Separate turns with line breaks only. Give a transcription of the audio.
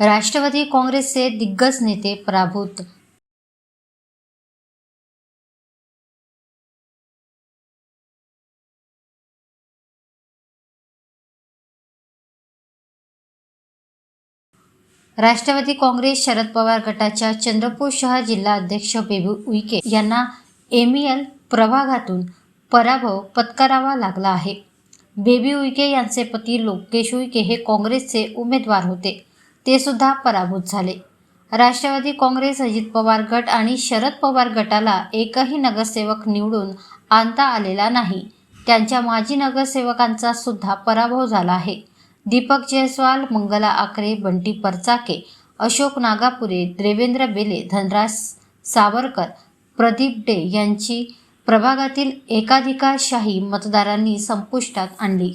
राष्ट्रवादी काँग्रेसचे दिग्गज नेते पराभूत राष्ट्रवादी काँग्रेस शरद पवार गटाच्या चंद्रपूर शहर जिल्हा अध्यक्ष बेबू उईके यांना एमियल प्रभागातून पराभव पत्करावा लागला आहे. बेबी उईके यांचे पती लोकेश उईके हे काँग्रेसचे उमेदवार होते. ते सुद्धा पराभूत झाले. राष्ट्रवादी काँग्रेस अजित पवार गट आणि शरद पवार गटाला एकही नगरसेवक निवडून आणता आलेला नाही. त्यांच्या माजी नगरसेवकांचा सुद्धा पराभव झाला आहे. दीपक जयस्वाल मंगला आकरे बंटी परचाके अशोक नागापुरे देवेंद्र बेले धनराज सावरकर प्रदीप डे यांची प्रभागातील एकाधिकारशाही मतदारांनी संपुष्टात आणली.